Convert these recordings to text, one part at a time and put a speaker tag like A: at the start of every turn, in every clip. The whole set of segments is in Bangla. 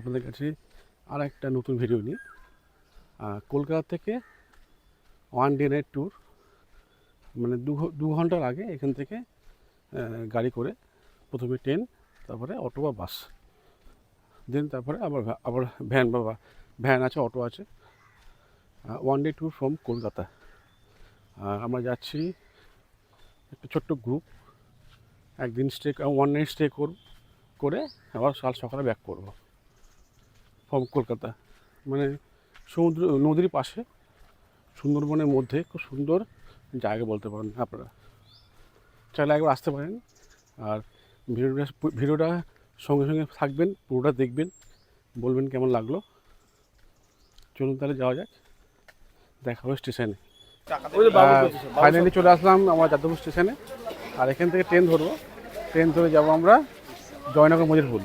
A: আপনাদের কাছে আর একটা নতুন ভিডিও আহ, কলকাতা থেকে ওয়ান ডে নাইট ট্যুর মানে দু ঘণ্টার আগে এখান থেকে গাড়ি করে প্রথমে ট্রেন তারপরে অটো বা বাস দেন তারপরে আবার আবার ভ্যান বা বা- ভ্যান আছে অটো আছে। One day tour from Kolkata. আমরা যাচ্ছি একটা ছোট্ট গ্রুপ একদিন স্টে ওয়ান নাইট স্টে করব করে আবার কাল সকালে ব্যাক করব। ফ্রম কলকাতা। মানে সমুদ্র নদীর পাশে সুন্দরবনের মধ্যে খুব সুন্দর জায়গা বলতে পারেন আপনারা। চাইলে একবার আসতে পারেন আর ভিডিওটা ভিডিওটা সঙ্গে সঙ্গে থাকবেন পুরোটা দেখবেন বলবেন কেমন লাগল। চলুন তাহলে যাওয়া যাক দেখা হবে স্টেশনে। ফাইনালি চলে আসলাম আমার যাদবপুর স্টেশনে আর এখান থেকে ট্রেন ধরবো। ট্রেন ধরে যাব আমরা জয়নগর মজিরপুর।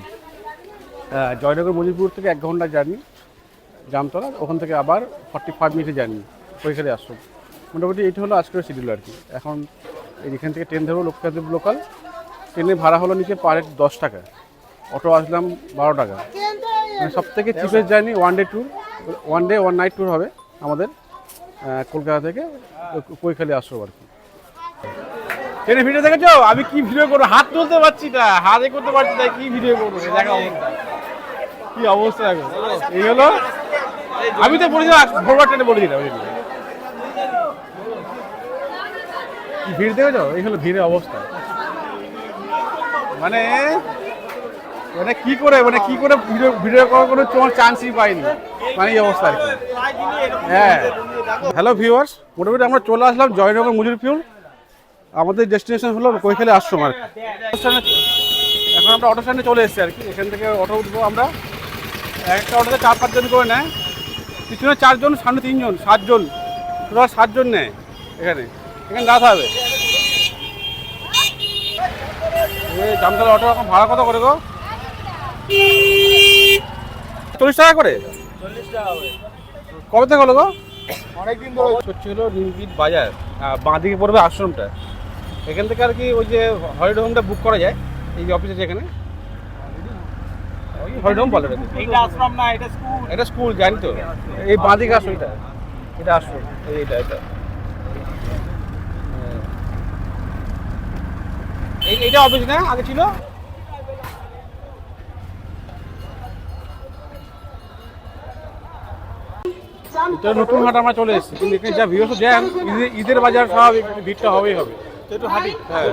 A: জয়নগর মজিরপুর থেকে এক ঘণ্টা জার্নি জামতলা ওখান থেকে আবার ফর্টি ফাইভ মিনিটের জার্নি ওইখানে আসব মোটামুটি এইটা হলো আজকের শিডিউল আর কি। এখন এখান থেকে ট্রেন ধরবো লোকাল লোকাল ট্রেনের ভাড়া হলো নিচে পার হেড দশ টাকা। অটো আসলাম বারো টাকা। মানে সব থেকে cheapest journey one day tour one day one night tour হবে আমাদের কলকাতা থেকে কৈখালি আসব আর কি।
B: ট্রেনে ভিডিও দেখেছ? আমি কি ভিডিও করব? হাত তুলতে পারছি না। হাতে করতে পারছি না, কি ভিডিও করব? দেখা কি অবস্থা এখন? এই হলো? আমি তো বলেছিলাম, ভোরবার ট্রেনে বলেছিলাম
A: ভিড় দেখেছ? এই হলো ভিড়ের অবস্থা।
B: মানে মানে কি করে মানে কি করে ভিডিও ভিডিও করার কোনো তোমার চান্সই পাইনি। মানে এই অবস্থা আর কি।
A: হ্যাঁ। হ্যালো ভিউয়ার্স মোটামুটি আমরা চলে আসলাম জয়নগর মজুরপুর আমাদের ডেস্টিনেশন হলো কৈখালি আশ্রম আর। এখন আমরা অটো স্ট্যান্ডে চলে এসেছি আর কি। এখান থেকে অটো উঠবো আমরা। একটা অটোতে চার পাঁচজন করে নেয় পিছনে চারজন সামনে তিনজন সাতজন টোটাল সাতজন নেয় এখানে। এখানে রাত হবে জামতলা অটো এখন ভাড়া কত করে গো? চল্লিশ টাকা করে? কবে থেকে হলো গো?
B: অনেকদিন ধরে
A: হচ্ছে। হলো নিমবিট বাজার বাঁ দিকে পড়বে আশ্রমটা। এখান থেকে আর কি ওই যে হলিডে হোমটা বুক করা যায় এই যে অফিস আছে হোম বলে।
B: এইটা আশ্রম না এটা স্কুল
A: এটা স্কুল জানি তো এই আসো এটা। এটা এটা এটা। হ্যাঁ। এই এটা অফিস না? আগে ছিল? এটা নতুন হাট আমরা চলে এসেছি। কিন্তু এখানে যা ভিড় জ্যাম ঈদের ঈদের বাজার সব ভিড়টা হবেই হবে।
B: একটু হাঁটি।
A: হ্যাঁ।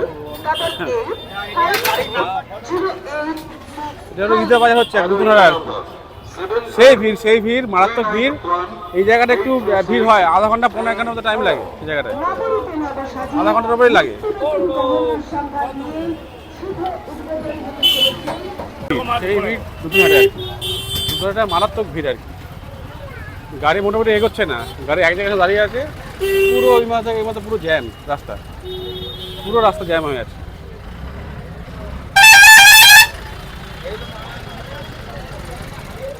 A: এটা হলো ঈদের বাজার হচ্ছে নতুন আর সেই ভিড় সেই ভিড়, মারাত্মক ভিড়। এই জায়গাটা একটু ভিড় হয়, আধা ঘণ্টা, পনেরো ঘণ্টার মতো টাইম লাগে এই জায়গাটায় আধা ঘণ্টার উপরেই লাগে। সেই ভিড় নতুন হাটে আর কি। মারাত্মক ভিড় আর কি। গাড়ি মোটামুটি এগোচ্ছে না। গাড়ি এক জায়গায় দাঁড়িয়ে আছে। পুরো ওই মাথা এই মাথা পুরো জ্যাম রাস্তা। পুরো রাস্তা জ্যাম হয়ে আছে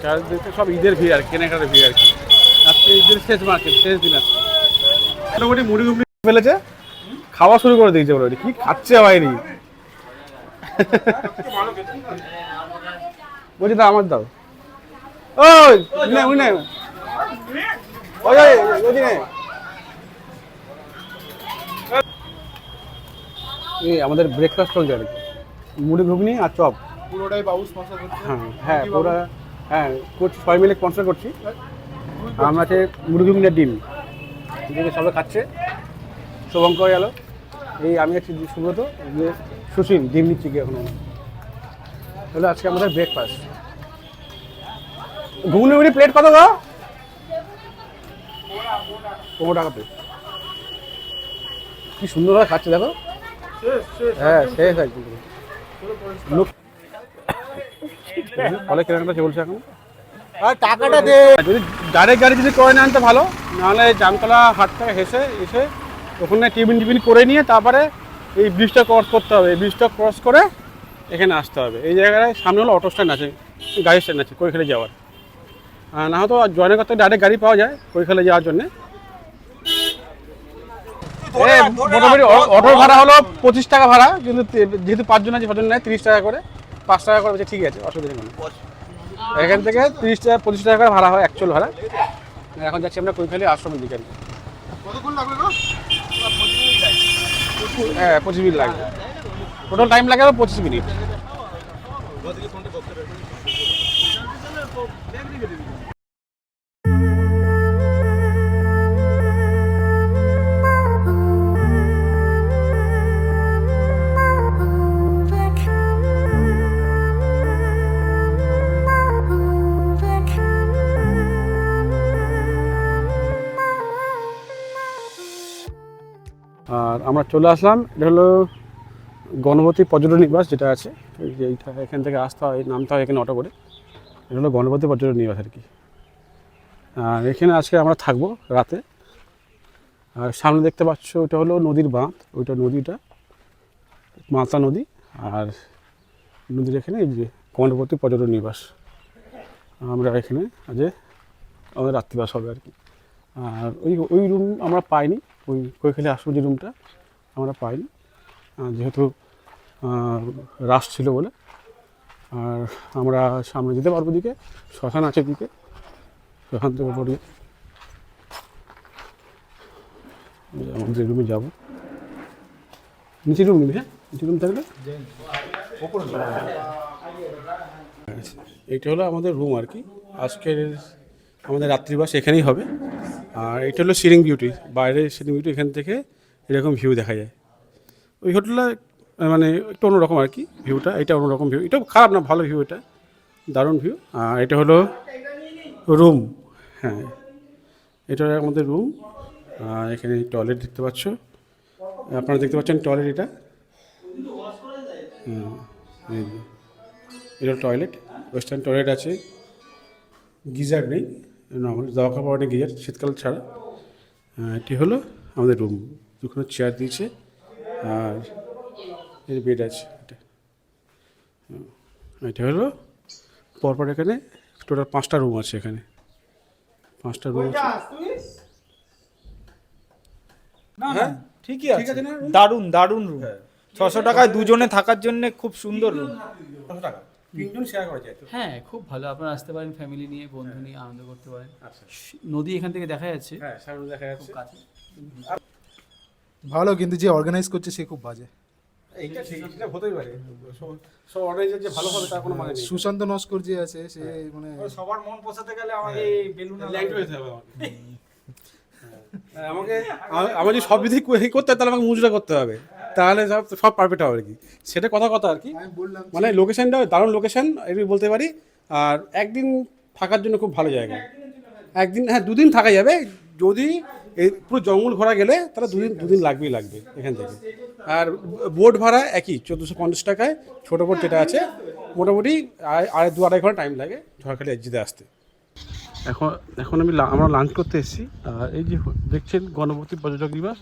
A: চারিদিকে সব ঈদের ভিড় আর কেনাকাটার ভিড় আর কি আজকে ঈদের শেষ মার্কেট শেষ দিন আছে মোটামুটি মুড়ি ঘুগনি ফেলেছে খাওয়া শুরু করে দিয়েছে মোটামুটি কি খাচ্ছে হয়নি বলছি দাও আমার দাও ওই নে, উনি নে। ওই ওই ওই এই আমাদের ব্রেকফাস্ট চলছে আর কি। মুড়ি ঘুগনি আর চপ।
B: পুরোটাই বাবু স্পন্সর করছে।
A: হ্যাঁ হ্যাঁ পুরো হ্যাঁ করছি সবাই মিলে স্পন্সর করছি। আমরা আছে মুড়ি ঘুগনি ডিম। এদিকে সবাই খাচ্ছে। শুভঙ্কর গেল এই আমি আছি সুব্রত সুশীল ডিম নিচ্ছি কি এখন তাহলে আজকে আমাদের ব্রেকফাস্ট ঘুগনি মুড়ি প্লেট কত গো পনেরো টাকা প্লেট কি সুন্দরভাবে খাচ্ছে দেখো। হ্যাঁ শেষ একদম লোক ফলে কেনাকাটা চলছে এখন।
B: আর টাকাটা দে।
A: যদি ডাইরেক্ট গাড়ি যদি করে ভালো নাহলে জামতলা হাট থেকে হেসে এসে ওখানে টিফিন টিফিন করে নিয়ে তারপরে এই ব্রিজটা ক্রস করতে হবে। এই ব্রিজটা ক্রস করে এখানে আসতে হবে। এই জায়গায় সামনে হলো অটো স্ট্যান্ড আছে গাড়ি স্ট্যান্ড আছে কৈখালে যাওয়ার। আর না হয়তো জয়নগর থেকে ডাইরেক্ট গাড়ি পাওয়া যায় কৈখালে যাওয়ার জন্যে। মোটামুটি অটোর ভাড়া হলো পঁচিশ টাকা ভাড়া কিন্তু যেহেতু পাঁচজন আছে ছজন নেয় তিরিশ টাকা করে পাঁচ টাকা করে ঠিক আছে অসুবিধা নেই এখান থেকে তিরিশ টাকা পঁচিশ টাকা করে ভাড়া হয় অ্যাকচুয়াল ভাড়া। এখন যাচ্ছি আমরা কৈখালি আশ্রমের দিকে। হ্যাঁ পঁচিশ মিনিট লাগবে। টোটাল টাইম লাগে পঁচিশ মিনিট। আর আমরা চলে আসলাম। এটা হলো গণপতি পর্যটন নিবাস যেটা আছে। এইটা, এখান থেকে আসতে হয়, নামতে হয় এখানে অটো করে। এটা হলো গণপতি পর্যটন নিবাস আর কি। আর এখানে আজকে আমরা থাকব রাতে। আর সামনে দেখতে পাচ্ছ ওটা হলো নদীর বাঁধ। ওইটা নদীটা মাতা নদী। আর নদীর এখানে এই যে গণপতি পর্যটন নিবাস আমরা এখানে আজ আমাদের রাত্রিবাস হবে আর কি। আর ওই ওই রুম আমরা পাইনি। ওই কৈখালি আসব যে রুমটা আমরা পাইনি। যেহেতু রাস ছিল বলে। আর আমরা সামনে যেতে পারব দিকে শ্মশান আছে দিকে। শ্মশান থেকে পড়িয়ে আমাদের রুমে যাব। নিচে রুম নিবি হ্যাঁ? নিচে রুম থাকলে এইটা হলো আমাদের রুম আর কি। আজকের আমাদের রাত্রিবাস এখানেই হবে। আর এটা হলো সিরিং বিউটি বাইরে সিরিং বিউটি এখান থেকে এরকম ভিউ দেখা যায়। ওই হোটেলটা মানে একটু অন্যরকম আর কি ভিউটা এটা অন্যরকম ভিউ এটা খারাপ না ভালো ভিউ এটা। দারুণ ভিউ আর এটা হলো রুম হ্যাঁ। এটা আমাদের রুম আর এখানে টয়লেট দেখতে পাচ্ছ। আপনারা দেখতে পাচ্ছেন টয়লেট এটা। হুম, এটা টয়লেট ওয়েস্টার্ন টয়লেট আছে। গিজার নেই। নর্মাল দাওয়া খাওয়া নেই গিজার শীতকাল ছাড়া। এটি হলো আমাদের রুম দুখানে চেয়ার দিয়েছে আর এর বেড আছে এটা। এটা হলো পরপর এখানে টোটাল পাঁচটা রুম আছে এখানে। পাঁচটা রুম আছে।
C: না না ঠিকই আছে। দারুণ দারুণ রুম ছশো টাকায় দুজনে থাকার জন্য খুব সুন্দর রুম
A: টাকা। তিনজন শেয়ার করা যায় তো?
D: হ্যাঁ খুব ভালো। আপনারা আসতে পারেন ফ্যামিলি নিয়ে বন্ধু নিয়ে আনন্দ করতে পারেন।
A: আচ্ছা।
D: নদী এখান থেকে দেখা যাচ্ছে।
A: হ্যাঁ সামনে দেখা
D: খুব
A: যাচ্ছে।
D: কাছে।
E: ভালো কিন্তু যে অর্গানাইজ করছে সে খুব বাজে।
A: এইটা ঠিক এটা হতেই পারে। সব- সব অর্গানাইজার যে ভালো হবে তার কোনো মানে নেই।
E: সুশান্ত নস্কর যে আছে সে মানে
C: সবার মন পোষাতে গেলে আমাকে বেলুন
A: ল্যাংটো হতে হবে আমাকে। হ্যাঁ, আমাকে আমার যদি সব বিধি করতে হয় তাহলে আমাকে মুজরা করতে হবে। তাহলে সব সব পারফেক্ট হবে আর কি। সেটা কথা কথা আর কি। মানে লোকেশনটা দারুণ লোকেশন এটি বলতে পারি। আর একদিন থাকার জন্য খুব ভালো জায়গা। একদিন হ্যাঁ দুদিন থাকা যাবে। যদি এই পুরো জঙ্গল ঘোরা গেলে তাহলে দুদিন দুদিন লাগবেই লাগবে এখান থেকে। আর বোট ভাড়া একই চোদ্দোশো পঞ্চাশ টাকায়। ছোটো বোট যেটা আছে মোটামুটি আড়াই আড়াই দু আড়াই ঘণ্টা টাইম লাগে ঝড়খালি এজিতে আসতে। এখন এখন আমি লা- আমরা লাঞ্চ করতে এসেছি। আর এই যে দেখছেন গণপতি পর্যটক নিবাস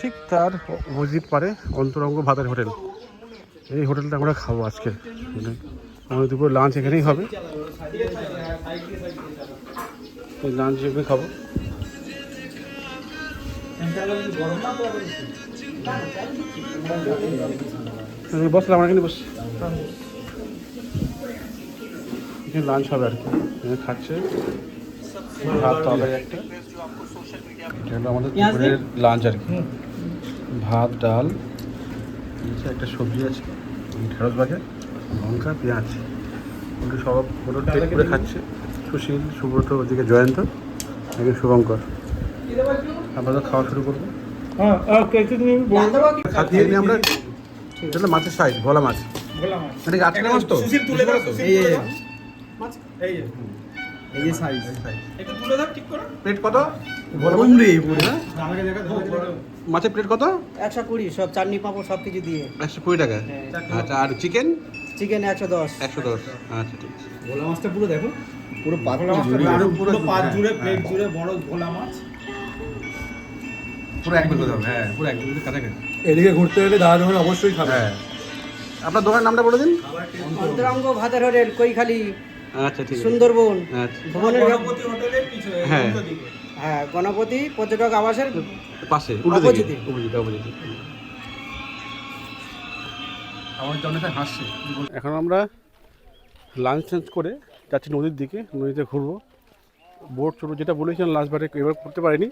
A: ঠিক তার অপোজিট পারে অন্তরঙ্গ ভাতের হোটেল। এই হোটেলটা আমরা খাব আজকে। মানে আমাদের দুপুরে লাঞ্চ এখানেই হবে। লাঞ্চ এখানে খাব। বসলাম, আমরা এখানে বসছি। এখানে লাঞ্চ হবে আর কি। খাচ্ছে। ভাত তরকারি একটা। আমাদের দুপুরের লাঞ্চ আর কি। ভাত ডাল। নিচে একটা সবজি আছে ঢেঁড়স ভাজা লঙ্কা পেঁয়াজ। ওগুলো সব ওগুলো টেক করে খাচ্ছে। সুশীল সুব্রত ওদিকে জয়ন্ত এদিকে শুভঙ্কর। আমরা খাওয়া শুরু করব। খাতিয়ে নিয়ে আমরা এটা মাছের সাইজ ভোলা মাছ। এটা আটটা মাছ তো?
E: এই যে
C: এই। যে।
E: এই সাইজ
C: একটু তুলে দাও ঠিক করে।
A: প্লেট কত?
E: গরম রে পুরো
C: আমাকে দেখা দাও।
A: মাছের প্লেট কত?
F: একশো কুড়ি সব চাটনি পাঁপড় সব কিছু দিয়ে।
A: একশো কুড়ি টাকা? আচ্ছা আর চিকেন
F: চিকেন একশো দশ।
A: একশো দশ। আচ্ছা ঠিক আছে।
E: ভোলা মাছটা পুরো দেখো। পুরো
C: মাছটা পুরো পুরো পাঁচ জুড়ে প্লেট জুড়ে বড় ভোলা মাছ।
A: পুরো এক বিঘা হ্যাঁ পুরো এক বিঘা কাছাকাছি।
E: এদিকে ঘুরতে গেলে দাদা ধরুন অবশ্যই খাবে।
A: হ্যাঁ। আপনার দোকানের নামটা বলে দিন।
F: অন্তরঙ্গ ভাতের হোটেল কৈখালি
A: আচ্ছা ঠিক আছে।
F: সুন্দরবন।
A: আচ্ছা।
F: ভুবনের
C: হোটেলের পিছনে
A: হ্যাঁ।
F: হ্যাঁ গণপতি পর্যটক আবাসের
A: পাশে উল্টো দিকে
F: Opposite-এ।
A: Opposite opposite. আমার জন্য হাসছে। এখন আমরা লাঞ্চ টাঞ্চ করে যাচ্ছি নদীর দিকে নদীতে ঘুরবো। বোট চড়বো যেটা বলেছিলাম লাস্টবারে এবার করতে পারিনি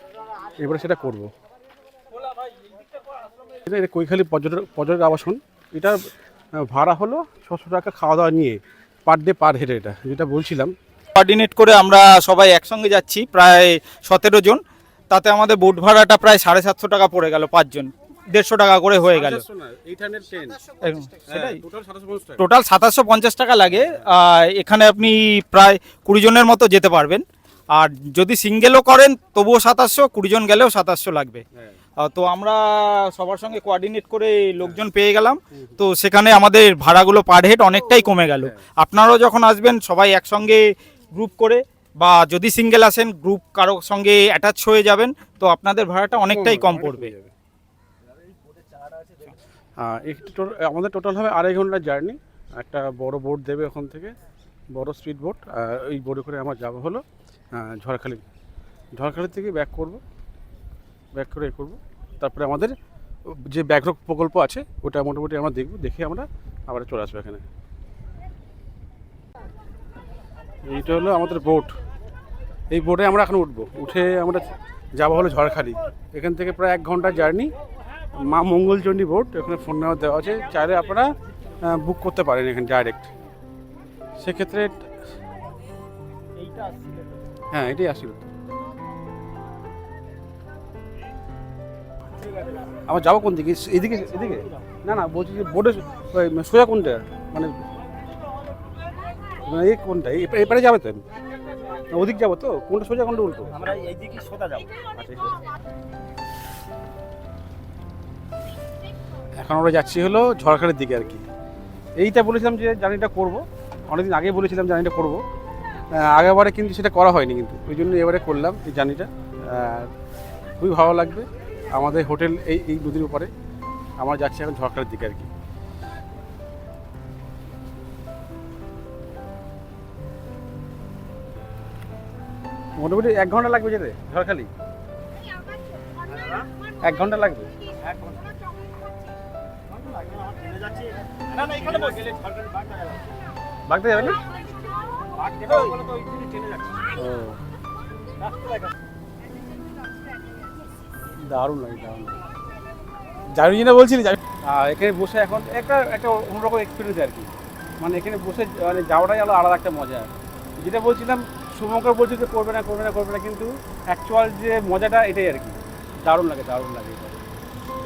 A: এবারে সেটা করব। এটা এটা কৈখালী পর্যটক পর্যটক আবাসন এটা ভাড়া হলো ছশো টাকা খাওয়া দাওয়া নিয়ে পার ডে পার হেড এটা যেটা বলছিলাম।
C: কোঅর্ডিনেট করে আমরা সবাই একসঙ্গে যাচ্ছি প্রায় সতেরো জন। তাতে আমাদের বোট ভাড়াটা প্রায় সাড়ে সাতশো টাকা পড়ে গেল পাঁচজন। দেড়শো টাকা করে হয়ে গেল। সেটাই। টোটাল সাতাশশো পঞ্চাশ টাকা। লাগে। এখানে আপনি প্রায় কুড়ি জনের মতো যেতে পারবেন। আর যদি সিঙ্গেলও করেন তবুও সাতাশশো কুড়ি জন গেলেও সাতাশশো লাগবে। তো আমরা সবার সঙ্গে কোঅর্ডিনেট করে লোকজন পেয়ে গেলাম। তো সেখানে আমাদের ভাড়াগুলো পার হেড অনেকটাই কমে গেল। আপনারাও যখন আসবেন সবাই একসঙ্গে গ্রুপ করে বা যদি সিঙ্গেল আসেন গ্রুপ কারও সঙ্গে অ্যাটাচ হয়ে যাবেন তো আপনাদের ভাড়াটা অনেকটাই কম পড়বে।
A: টোটাল আমাদের টোটাল হবে আড়াই ঘণ্টার জার্নি। একটা বড় বোট দেবে ওখান থেকে বড় স্পিড বোট এই বোটে করে আমার যাওয়া হলো ঝড়খালি। ঝড়খালি থেকে ব্যাক করব ব্যাক করে করব। তারপরে আমাদের যে ব্যাঘ্র প্রকল্প আছে ওটা মোটামুটি আমরা দেখব দেখে আমরা আবার চলে আসব এখানে। এইটা হলো আমাদের বোট। এই বোটে আমরা এখন উঠবো। উঠে আমরা যাব হলো ঝড়খালি। এখান থেকে প্রায় এক ঘণ্টার জার্নি। মা মঙ্গলচণ্ডী বোট, এখানে ফোন নাম্বার দেওয়া আছে। চাইলে আপনারা বুক করতে পারেন এখানে ডাইরেক্ট সেক্ষেত্রে হ্যাঁ এটাই আসছিল আমার যাব কোন দিকে? এদিকে এদিকে? না না, বলছি যে বোর্ডে সোজা কোনটা? মানে মানে এই কোনটা? এই এপারে যাবে তো? ওদিক যাব তো? কোনটা সোজা কোনটা উল্টো?
C: আমরা এইদিকে সোজা যাব।
A: আচ্ছা, এই। এখন আমরা যাচ্ছি হলো ঝড়খালির দিকে আর কি। এইটা বলেছিলাম যে জার্নিটা করব। অনেকদিন আগে বলেছিলাম জার্নিটা করব। আহ, আগেরবারে কিন্তু সেটা করা হয়নি কিন্তু। ওই জন্য এবারে করলাম এই জার্নিটা। খুবই ভালো লাগবে। আমাদের হোটেল এই এই নদীর উপরে। আমরা যাচ্ছি এখন ঝড়খালির দিকে আর কি। মোটামুটি এক ঘণ্টা লাগবে যেতে ঝড়খালি এক ঘণ্টা লাগবে? বাগদা যাবে না? দারুণ লাগে, দারুণ জানি না বলছিলি? এখানে বসে এখন একটা একটা অন্যরকম এক্সপিরিয়েন্স আর কি। মানে এখানে বসে মানে যাওয়াটাই আলাদা একটা মজা। যেটা বলছিলাম শুভঙ্কর বলছে যে করবে না করবে না করবে না কিন্তু অ্যাকচুয়াল যে মজাটা এটাই আর কি। দারুণ লাগে দারুণ লাগে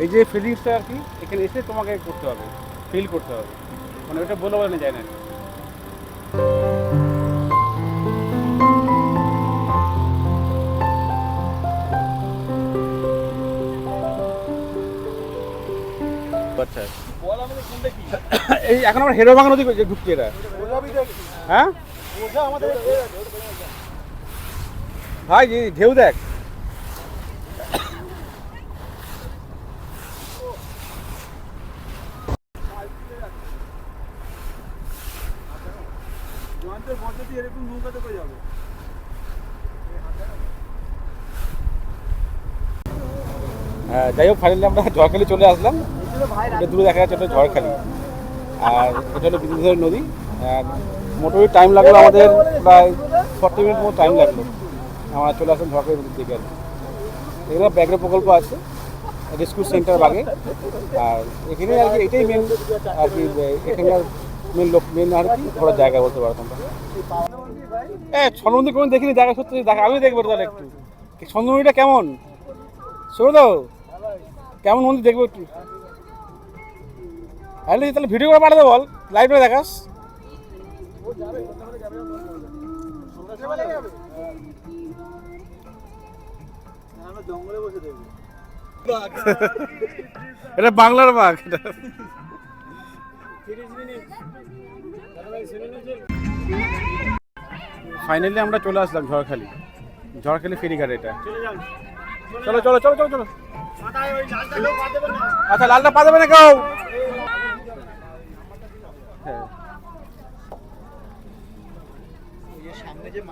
A: এই যে ফিলিংসটা আর কি এখানে এসে তোমাকে করতে হবে ফিল করতে হবে। মানে ওটা বলে বলে যায় না। আচ্ছা। এই এখন আমরা হেরো ভাঙা নদী ঢুকছি এটা হ্যাঁ? ভাই ঢেউ দেখ। হ্যাঁ যাই হোক ফাইনালি আমরা ঝড়খালি চলে আসলাম। দূরে দেখা যাচ্ছে ঝড়খালি। আর এটা হলো বিদ্যুতের নদী। মোটামুটি টাইম লাগল আমাদের, প্রায় ফর্টি মিনিট মতো টাইম লাগল। আমরা চলে আসলাম ঝড়খালি নদীর দিকে কি। ব্যাঘ্র প্রকল্প আছে রেস্কিউ সেন্টার বাগে। আর এখানে আর কি, এটাই মেন আর কি, এখানকার মেন লোক মেন আর কি, ঘোরার জায়গা বলতে পারো এ ছন্দমন্দির কোনো দেখিনি জায়গা, সত্যি দেখা আমি দেখব তাহলে একটু। ছন্দমন্দিরটা কেমন? শোনো তো কেমন মন্দির দেখব একটু। তাহলে তাহলে ভিডিও করে পাঠাতে বল লাইভে দেখাস। এটা বাংলার বাঘ এটা। ফাইনালি আমরা চলে আসলাম ঝড়খালি। ঝড়খালি ফেরিঘাট এটা। চলো চলো চলো চলো চলো আচ্ছা লালটা পা দেবে না কেউ? হ্যাঁ।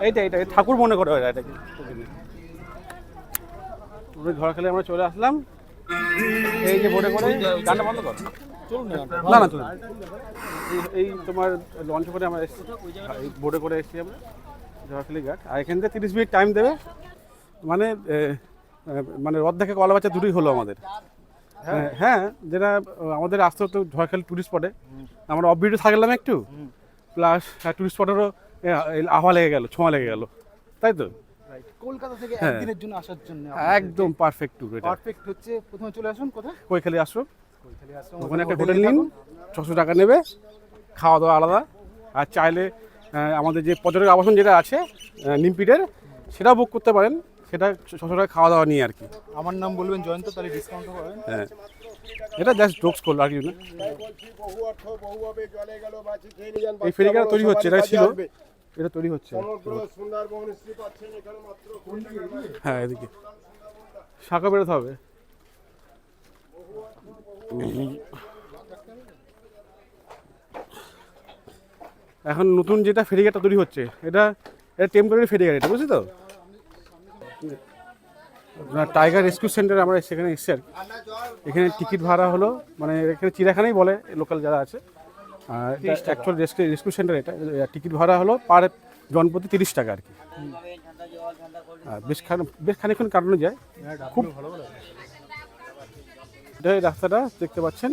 A: এইটা এইটা ঠাকুর মনে করে এটাকে। পুরো ঝড়খালি আমরা চলে আসলাম। এই যে বোটে করে গানটা বন্ধ কর। না না চলুন। এই- তোমার লঞ্চ করে আমরা এসেছি। এই বোটে করে এসেছি আমরা। ঝড়খালি ঘাট আর এখান থেকে তিরিশ মিনিট টাইম দেবে। মানে মানে রদ দেখে কলা বাচ্চা দুটোই হলো আমাদের। হ্যাঁ। হ্যাঁ যেটা আমাদের আসতে হতো ঝড়খালি টুরিস্ট স্পটে আমরা অফ ভিডিও থাকলাম একটু। প্লাস টুরিস্ট স্পটেরও আহ্বা লেগে গেল ছোঁয়া লেগে গেল। তাই তো?
E: কলকাতা থেকে
A: হ্যাঁ।
E: একদিনের জন্য আসার জন্য
A: একদম পারফেক্ট ট্যুর এটা।
E: পারফেক্ট হচ্ছে প্রথমে চলে আসুন কোথায়?
A: কৈখালি আশ্রম
E: কৈখালি আশ্রম
A: ওখানে একটা হোটেল নিন ছশো টাকা নেবে খাওয়া দাওয়া আলাদা। আর চাইলে আমাদের যে পর্যটক আবাসন যেটা আছে নিমপিটের সেটাও বুক করতে পারেন। সেটা ছশো টাকা খাওয়া দাওয়া নিয়ে আর কি।
E: আমার নাম বলবেন জয়ন্ত তাহলে ডিসকাউন্টও পাবেন।
A: হ্যাঁ। এটা জাস্ট জোকস করল আর কি। না এই ফেরিঘাট তৈরি হচ্ছে এটা ছিল। এটা তৈরি হচ্ছে। হ্যাঁ এদিকে। শাখা বেরোতে হবে। এখন নতুন যেটা ফেরিঘাটটা তৈরি হচ্ছে এটা এটা টেম্পোরারি ফেরিঘাট এটা বুঝলি তো? টাইগার রেস্কিউ সেন্টার আমরা সেখানে এসেছি আর এখানে টিকিট ভাড়া হলো মানে এখানে চিড়িয়াখানাই বলে লোকাল যারা আছে। অ্যাকচুয়াল রেস্কিউ রেস্কিউ সেন্টার এটা। টিকিট ভাড়া হলো পার জনপ্রতি তিরিশ টাকা আর কি। বেশ খান বেশ খানিক্ষণ কাটানো যায়। খুব এটা এই রাস্তাটা দেখতে পাচ্ছেন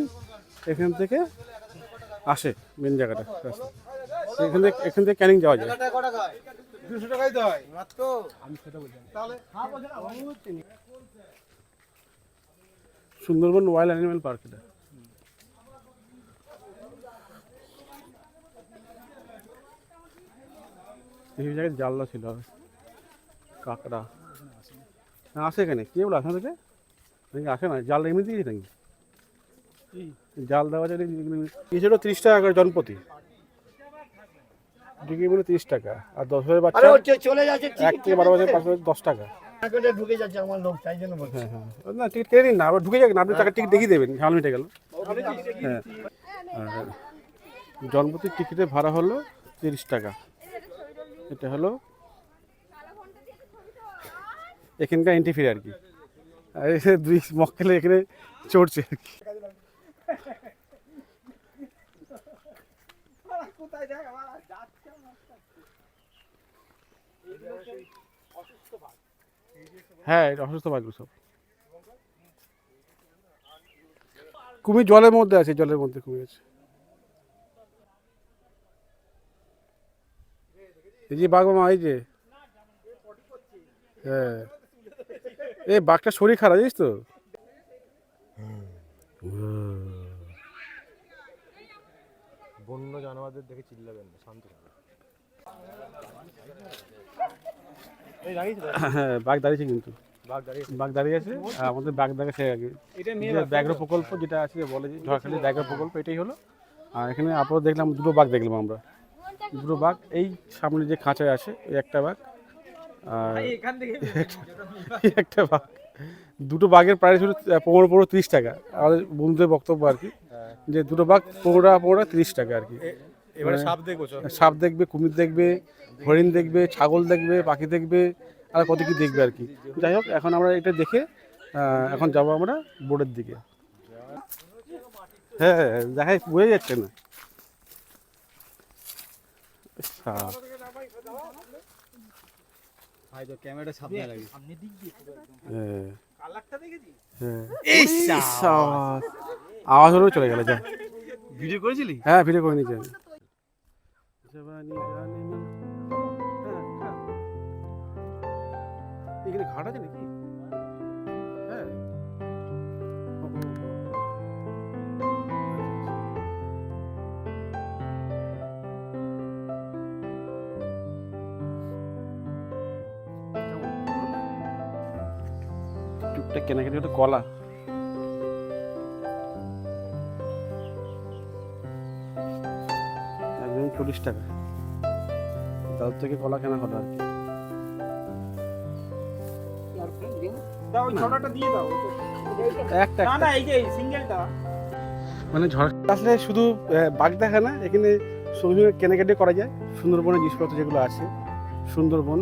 A: এখান থেকে আসে মেন জায়গাটা রাস্তা। এখান থেকে এখান থেকে ক্যানিং যাওয়া যায়।
E: দুশো টাকাই তো হয়। মাত্র?
A: সুন্দরবন ওয়াইল্ড অ্যানিম্যাল পার্ক এটা। এই জায়গায় জালনা ছিল কাঁকড়া। হ্যাঁ আসে এখানে? কে বলে আসে না থেকে নাকি আসে না জাল এমনি দিয়েছে নাকি? জাল দেওয়া যায় ছিল তিরিশ টাকা করে জনপতি। ডিগ্রি মূল্য তিরিশ টাকা আর দশ হাজার বাচ্চা
F: চলে যাচ্ছে
A: এক থেকে বারো বছর পাঁচ দশ টাকা।
F: ঢুকে যাচ্ছে আমার লোক তাই জন্য
A: হ্যাঁ হ্যাঁ। না টিকিট কেটে নিন না আবার ঢুকে যাক না আপনি টাকা টিকিট দেখিয়ে দেবেন ঝাল মিটে গেল। হ্যাঁ আর জন্মতির টিকিটের ভাড়া হলো তিরিশ টাকা। এটা হলো এখানকার ফি আর কি। আর দুই মক্কেলে এখানে চড়ছে আর কি। হ্যাঁ অসুস্থ বাজবে সব। কুমির জলের মধ্যে আছে, জলের মধ্যে কুমির আছে। এই যে বাঘ মামা এই যে। হ্যাঁ। এই বাঘটা শরীর খারাপ জানিস তো?
G: বন্য জানোয়ারদের দেখে চিল্লাবেন না শান্ত
A: হ্যাঁ বাঘ দাঁড়িয়েছে কিন্তু।
G: বাঘ দাঁড়িয়ে
A: বাঘ দাঁড়িয়ে আছে আমাদের বাঘ আগে। যে ব্যাঘ্র প্রকল্প যেটা আছে বলে যে ঝড়খালি ব্যাঘ্র প্রকল্প এটাই হলো। আর এখানে আপাতত দেখলাম দুটো বাঘ দেখলাম আমরা। দুটো বাঘ এই সামনে যে খাঁচায় আছে এই একটা বাঘ আর একটা বাঘ। দুটো বাঘের প্রাইস হলো পনেরো পনেরো তিরিশ টাকা। আমাদের বন্ধুদের বক্তব্য আর কি যে দুটো বাঘ পনেরো পনেরো টাকা তিরিশ টাকা আর কি।
G: এবারে সাপ দেখব
A: সাপ দেখবে কুমির দেখবে হরিণ দেখবে ছাগল দেখবে পাখি দেখবে আর কত কি দেখবে আর কি। যাই হোক এখন আমরা এটা দেখে এখন যাব আমরা বোর্ডের দিকে। হ্যাঁ দেখাই বোঝা যাচ্ছে না সাপ।
G: ক্যামেরাটা সামনে লাগে
A: হ্যাঁ। হ্যাঁ। সাপ। আওয়াজ হলেও চলে গেল যা।
G: ভিডিও করেছিলি?
A: হ্যাঁ ভিডিও করে নিচ্ছি আমি জবানি জানে না। হ্যাঁ। এখানে ঘাট আছে নাকি? টুকটাক কেনাকাটি হলো কলা। একদম চল্লিশ টাকা। দাদুর থেকে কলা কেনা হলো আর মানে ঝড় আসলে শুধু বাঘ দেখা না এখানে সঙ্গে সঙ্গে কেনাকাটি করা যায়। সুন্দরবনের জিনিসপত্র যেগুলো আছে সুন্দরবন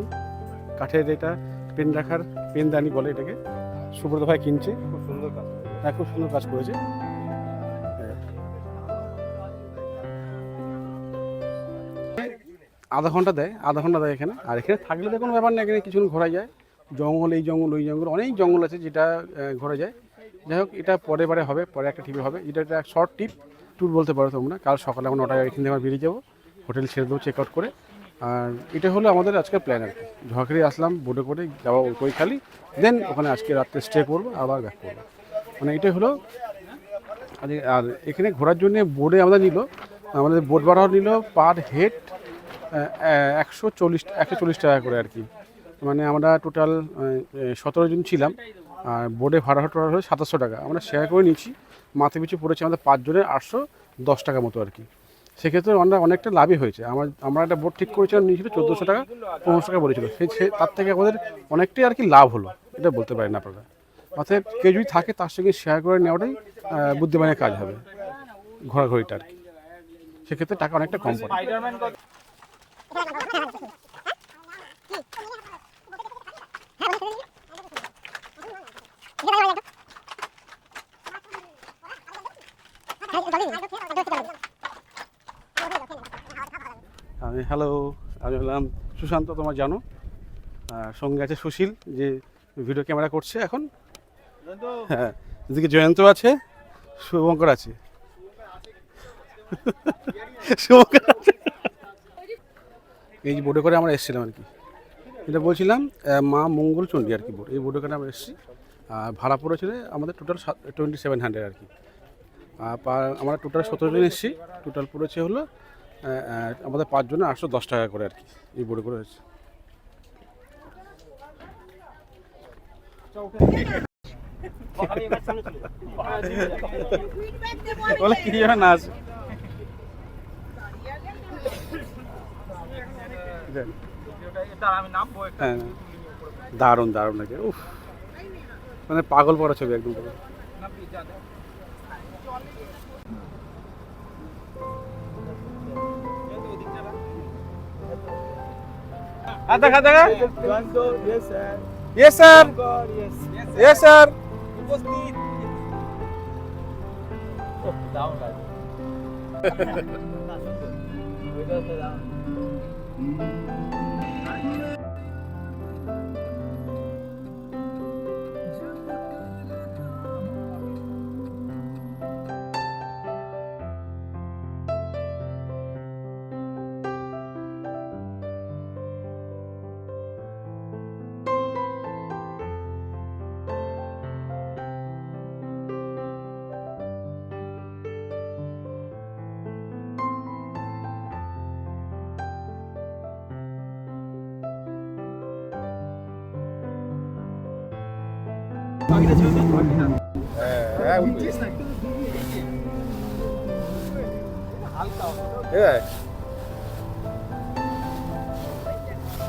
A: কাঠের এটা পেন রাখার পেনদানি বলে এটাকে। সুব্রত ভাই কিনছে।
G: খুব সুন্দর কাজ
A: হ্যাঁ, খুব সুন্দর কাজ করেছে। হ্যাঁ। আধা ঘণ্টা দেয় আধা ঘণ্টা দেয় এখানে। আর এখানে থাকলে তো কোনো ব্যাপার নেই এখানে কিছু ঘোরা যায়। জঙ্গল এই জঙ্গল ওই জঙ্গল অনেক জঙ্গল আছে যেটা ঘোরা যায়। যাই হোক এটা পরে বারে হবে পরে একটা টিপে হবে। এটা একটা শর্ট টিপ ট্যুর বলতে পারো তোমরা। কাল সকালে আমরা নটায় এখান থেকে আমরা বেরিয়ে যাব। হোটেল ছেড়ে দেবো চেক আউট করে। আর এটা হলো আমাদের আজকের প্ল্যান আর কি। ঝড়খালি আসলাম বোটে করে যাওয়া কৈখালি দেন ওখানে আজকে রাত্রে স্টে করব, আবার ব্যাক করব। মানে এটাই হলো, আর- এখানে ঘোরার জন্য বোর্ডে আমাদের নিল, আমাদের বোট ভাড়া নিল পার হেড একশো চল্লিশ একশো চল্লিশ টাকা করে আর কি। মানে আমরা টোটাল সতেরো জন ছিলাম, আর বোর্ডে ভাড়া টোটাল হলো সাতাশশো টাকা। আমরা শেয়ার করে নিয়েছি মাথা পিছু পড়েছি আমাদের পাঁচজনের আটশো দশ টাকা মতো আর কি। সেক্ষেত্রে আমরা অনেকটা লাভই হয়েছে। আমার, আমরা একটা বোর্ড ঠিক করেছিলাম, নিয়েছিল চোদ্দোশো টাকা, পনেরোশো টাকা বলেছিল। সেই সে, তার থেকে আমাদের অনেকটাই আর কি লাভ হলো, এটা বলতে পারেন আপনারা। অর্থাৎ কেউ যদি থাকে, তার সঙ্গে শেয়ার করে নেওয়াটাই বুদ্ধিমানের কাজ হবে, ঘোরাঘুরিটা আর কি। সেক্ষেত্রে টাকা অনেকটা কম পড়ে। আমি হ্যালো আমি হলাম। সুশান্ত তোমার জানো? আর সঙ্গে আছে সুশীল যে ভিডিও ক্যামেরা করছে এখন। হ্যাঁ এদিকে জয়ন্ত আছে শুভঙ্কর আছে। শুভঙ্কর আছে। এই যে বোর্ডে করে আমরা এসেছিলাম আর কি। এটা বলছিলাম মা মঙ্গল চণ্ডী আর কি বোর্ড এই বোর্ডে করে আমরা এসেছি। আর ভাড়া পড়েছিল আমাদের টোটাল টোয়েন্টি সেভেন হান্ড্রেড আর কি। আমরা টোটাল সতেরো জন এসেছি। টোটাল পড়েছে হলো আমাদের পাঁচজনে আটশো দশ টাকা করে আর কি, এই বোর্ডে করে হয়েছে। বলে কি হ্যাঁ দারুণ দারুণ লাগে, উফ। মানে পাগল পড়া ছবি একদম পুরো।
B: হাত দেখা দেখা ইয়েস স্যার ইয়েস স্যার
C: উপস্থিত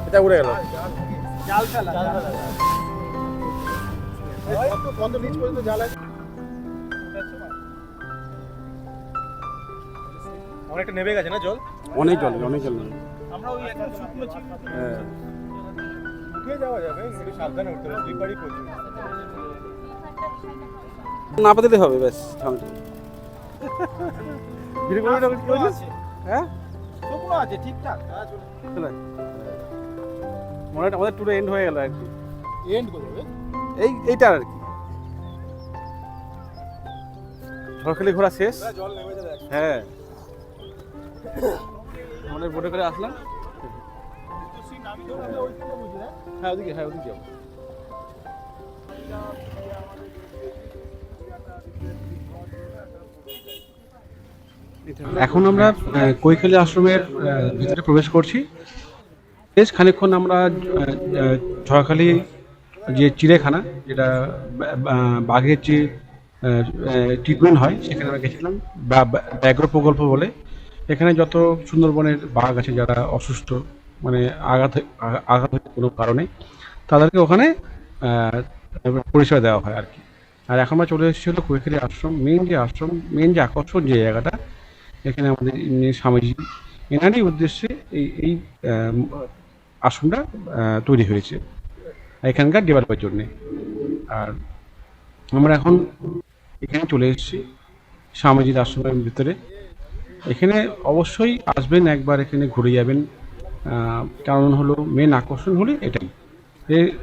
A: এটা উড়ে গেল
G: অনেকটা নেমে গেছে না জল
A: অনেক জল অনেক জল।
C: আমরা ওই এখন শুকনো ছিল।
A: হ্যাঁ।
G: যাওয়া যাবে একটু সাবধানে উঠতে হবে স্লিপারই প্রচুর
A: না পাতালে হবে ব্যাস ঝামেলা? হ্যাঁ?
C: আছে ঠিকঠাক।
A: মনে হয় আমাদের ট্যুরে এন্ড হয়ে গেল আর কি।
E: এন্ড করে
A: এই এইটার আর কি। ঝড়খালি ঘোরা শেষ?
G: দেখ
A: হ্যাঁ। আমাদের বোটে করে আসলাম। হ্যাঁ ওদিকে হ্যাঁ ওদিকে। যাব এখন আমরা কৈখালী আশ্রমের ভিতরে প্রবেশ করছি। বেশ খানিকক্ষণ আমরা ঝড়খালি যে চিড়িয়াখানা, যেটা বাঘের যে ট্রিটমেন্ট হয়, সেখানে আমরা গেছিলাম। ব্যাঘ্র প্রকল্প বলে। এখানে যত সুন্দরবনের বাঘ আছে, যারা অসুস্থ মানে আঘাত আঘাত কোনো কারণে, তাদেরকে ওখানে পরিষেবা দেওয়া হয় আর কি। আর এখন আমরা চলে এসেছি হলো কৈখালী আশ্রম মেন যে আশ্রম মেন যে আকর্ষণ যে জায়গাটা এখানে আমাদের স্বামীজি এনারই উদ্দেশ্যে এই এই আহ, তৈরি হয়েছে এখানকার ডেভেলপের জন্যে। আর আমরা এখন এখানে চলে এসেছি স্বামীজির আশ্রমের ভিতরে। এখানে অবশ্যই আসবেন একবার এখানে ঘুরে যাবেন। কারণ হলো মেন আকর্ষণ হলে এটাই।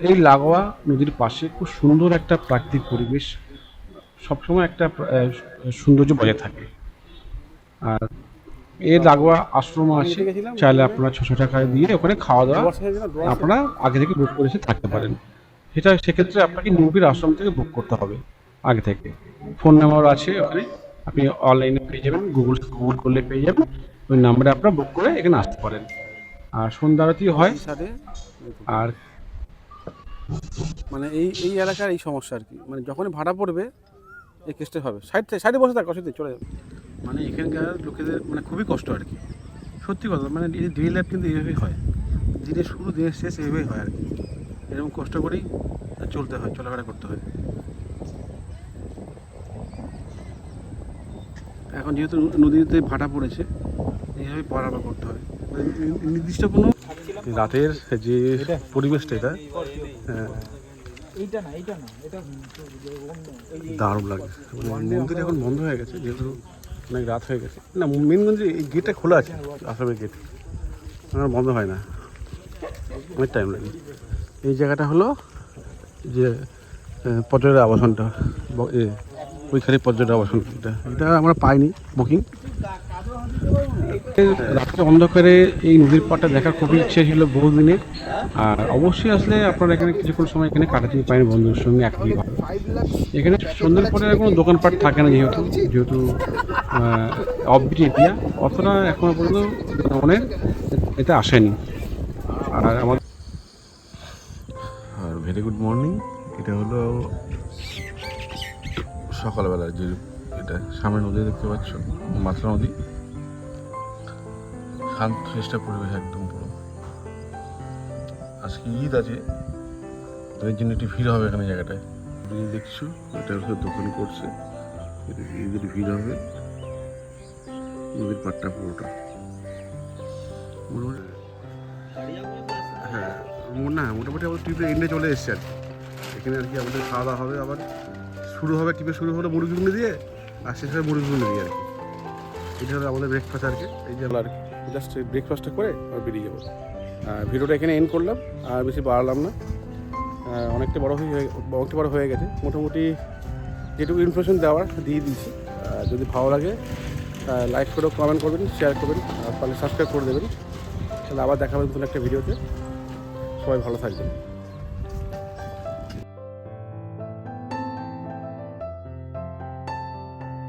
A: এই লাগোয়া নদীর পাশে খুব সুন্দর একটা প্রাকৃতিক পরিবেশ সবসময় একটা সৌন্দর্য বজায় থাকে। আর এর লাগোয়া আশ্রম আছে চাইলে আপনারা ছশো টাকা দিয়ে ওখানে খাওয়া দাওয়া আপনারা আগে থেকে বুক করে এসে থাকতে পারেন। সেটা সেক্ষেত্রে আপনাকে নবীর আশ্রম থেকে বুক করতে হবে আগে থেকে। ফোন নাম্বার আছে ওখানে আপনি অনলাইনে পেয়ে যাবেন গুগল গুগল করলে পেয়ে যাবেন ওই নাম্বারে আপনারা বুক করে এখানে আসতে পারেন। আর সন্ধ্যা আরতি হয় আর মানে এই এই এলাকার এই সমস্যা আর কি। মানে যখনই ভাড়া পড়বে এই কেসটা হবে। সাইড সাইডে বসে থাক অসুবিধা চলে যাবে। মানে এখানকার লোকেদের মানে খুবই কষ্ট আর কি। সত্যি কথা মানে এই ডে লাইফ কিন্তু এইভাবেই হয়। দিনের শুরু দিনের শেষ এইভাবেই হয় আর কি। এরকম কষ্ট করেই চলতে হয় চলাফেরা করতে হয়। এখন যেহেতু নদীতে ভাটা পড়েছে এইভাবে পারাপার করতে হয়। মানে নির্দিষ্ট কোনো রাতের যে পরিবেশটা এটা হ্যাঁ, দারুণ লাগে মানে মন্দির এখন বন্ধ হয়ে গেছে যেহেতু অনেক রাত হয়ে গেছে। না মেন মন্দির এই গেটটা খোলা আছে আসামের গেট আমার বন্ধ হয় না। অনেক টাইম লাগে। এই জায়গাটা হলো যে পর্যটক আবাসনটা। এ, ওইখানে পর্যটক আবাসন এটা এটা আমরা পাইনি বুকিং রাত্রে অন্ধকারে এই নদীর পাড়টা দেখার খুবই ইচ্ছে ছিল বহুদিনের। আর অবশ্যই আসলে আপনারা এখানে কিছুক্ষণ সময় এখানে কাটাতে পারেন বন্ধুদের সঙ্গে একই এখানে সন্ধ্যের পরে কোনো দোকানপাট থাকে না যেহেতু যেহেতু অফবিট এরিয়া অতটা এখনও পর্যন্ত জনগণের এটা আসেনি। আর আমার
H: আর ভেরি গুড মর্নিং এটা হলো সকালবেলা যে এটা সামনে নদী দেখতে পাচ্ছ মাতলা নদী। শান্ত চেষ্টা পরিবেশ একদম পুরো। আজকে ঈদ আছে তাদের জন্য একটু ভিড় হবে এখানে জায়গাটায়। দেখছ এটা হচ্ছে দোকান করছে ঈদের ভিড় হবে। নদীর পাটটা পুরোটা। হ্যাঁ না, মোটামুটি আমাদের ট্রিপের এন্ডে চলে এসছে আর এখানে আর কি আমাদের খাওয়া দাওয়া হবে, আবার শুরু হবে ট্রিপে শুরু হলো মুরগিগুলো দিয়ে, আর শেষ হবে মুরগিগুলো দিয়ে আর কি। এটা হলো আমাদের ব্রেকফাস্ট আর কি। এই যে আর জাস্ট ব্রেকফাস্টটা করে আর বেরিয়ে যাব। আর ভিডিওটা এখানে এন্ড করলাম, আর বেশি বাড়ালাম না। অনেকটা বড় হয়ে অনেকটা বড় হয়ে গেছে। মোটামুটি যেটুকু ইনফরমেশন দেওয়ার, দিয়ে দিয়েছি। যদি ভালো লাগে লাইক করে কমেন্ট করবেন শেয়ার করবেন, আর সাবস্ক্রাইব করে দেবেন। তাহলে আবার দেখা হবে নতুন একটা ভিডিওতে। সবাই ভালো থাকবেন।